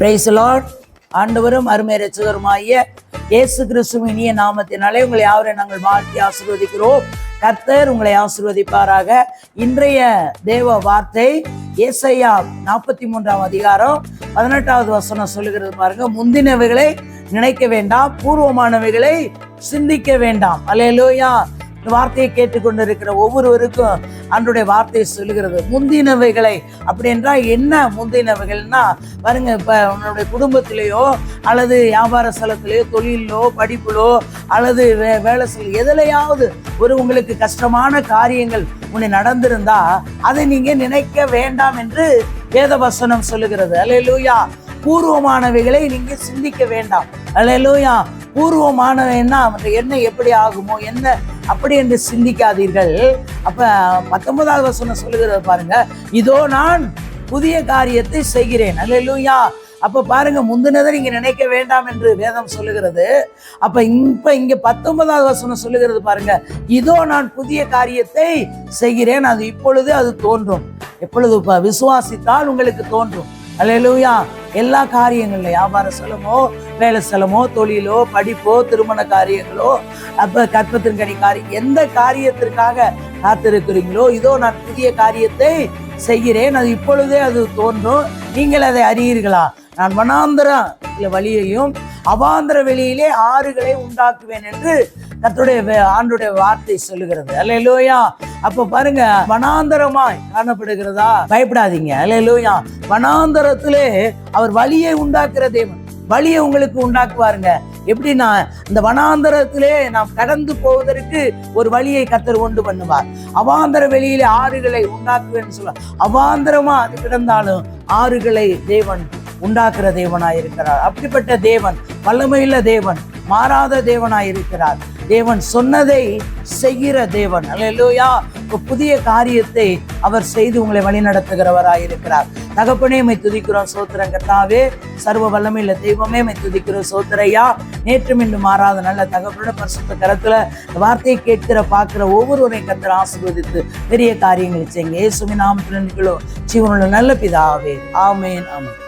Price Lord ஆண்டவரும் அருமை ரட்சகருமாகிய இயேசு கிறிஸ்துவின் இனிய நாமத்தினாலே உங்களை யாவரை நாங்கள் வாழ்த்தி ஆசீர்வதிக்கிறோம். கர்த்தர் உங்களை ஆசீர்வதிப்பாராக. இன்றைய தேவ வார்த்தை ஏசையா நாற்பத்தி மூன்றாம் அதிகாரம் பதினெட்டாவது வசனம் சொல்லுகிறது பாருங்க. முந்தினவைகளை நினைக்க வேண்டாம் பூர்வமானவைகளை சிந்திக்க வேண்டாம். அலையலோயா வார்த்தையை கேட்டுக்கொண்டிருக்கிற ஒவ்வொருவருக்கும் அன்றைய வார்த்தை சொல்லுகிறது முந்தினவைகளை. அப்படின்றா என்ன முந்தினவைகள்னா பாருங்க இப்போ உன்னுடைய குடும்பத்திலேயோ அல்லது வியாபார ஸ்தலத்திலேயோ தொழிலோ படிப்பிலோ அல்லது வே வேலை செய்ய எதுலையாவது ஒரு உங்களுக்கு கஷ்டமான காரியங்கள் உன்னை நடந்திருந்தா அதை நீங்கள் நினைக்க வேண்டாம் என்று வேத வசனம் சொல்லுகிறது. அல்லேலூயா. பூர்வமானவைகளை நீங்கள் சிந்திக்க வேண்டாம். அல்லேலூயா. பூர்வமானவைன்னா என்ன எப்படி ஆகுமோ என்ன அப்படி என்று சிந்திக்காதீர்கள். அப்ப பத்தொன்பதாவது வசனம் சொல்லுகிறது பாருங்க இதோ நான் புதிய காரியத்தை செய்கிறேன். அல்லேலூயா. அப்ப பாருங்க முந்தினதை நீங்க நினைக்க வேண்டாம் என்று வேதம் சொல்லுகிறது. அப்ப இப்ப இங்க பத்தொன்பதாவது வசனம் சொல்லுகிறது பாருங்க இதோ நான் புதிய காரியத்தை செய்கிறேன். அது இப்பொழுது அது தோன்றும். எப்பொழுது விசுவாசித்தால் உங்களுக்கு தோன்றும். அல்லேலூயா. எல்லா காரியங்களில் வியாபார ஸ்தலமோ வேலை ஸ்தலமோ தொழிலோ படிப்போ திருமண காரியங்களோ அப்போ கற்பத்திரங்கனி காரியம் எந்த காரியத்திற்காக காத்திருக்கிறீங்களோ இதோ நான் புதிய காரியத்தை செய்கிறேன். அது இப்பொழுதே அது தோன்றும். நீங்கள் அதை அறியீர்களா? நான் மனாந்திர வழியையும் அவாந்திர வெளியிலே ஆறுகளை உண்டாக்குவேன் என்று கத்துடைய ஆண்டுடைய வார்த்தை சொல்லுகிறது. அல்ல இல்லையா அப்ப பாருங்க வனாந்தரமாய் காணப்படுகிறதா? பயப்படாதீங்க. அல்லேலூயா வனாந்தரத்திலே அவர் வழியை உண்டாக்குற தேவன். வழியை உங்களுக்கு உண்டாக்குவாருங்க. எப்படின்னா இந்த வனாந்தரத்திலே நாம் கடந்து போவதற்கு ஒரு வழியை கத்தர் உண்டு பண்ணுவார். அவாந்தர வெளியிலே ஆறுகளை உண்டாக்குவேன்னு சொல்லுவார். அவாந்தரமா அது கிடந்தாலும் ஆறுகளை தேவன் உண்டாக்குற தேவனாய் இருக்கிறார் அப்படிப்பட்ட தேவன் வல்லமையுள்ள தேவன் மாறாத தேவனாய் இருக்கிறார் தேவன் சொன்னதை செய்கிற தேவன். அல்லையா புதிய காரியத்தை அவர் செய்து உங்களை வழிநடத்துகிறவராய் இருக்கிறார் தகப்பனே மை துதிக்கிறோம் சோத்திரம் கர்த்தாவே. சர்வ வல்லமையில தெய்வமே மை துதிக்கிறோம் சோத்திரையா. நேற்றும் இன்று மாறாத நல்ல தகப்பனோட பரிசுத்த கரத்துல வார்த்தையை கேட்கிற பார்க்கிற ஒவ்வொருவரையும் கத்திர ஆசீர்வதித்து பெரிய காரியங்களை செய்யுங்க. ஏசுமி நாமத்தில் நிகழும் ஜீவனுள்ள நல்ல பிதாவே. ஆமேன் ஆமேன்.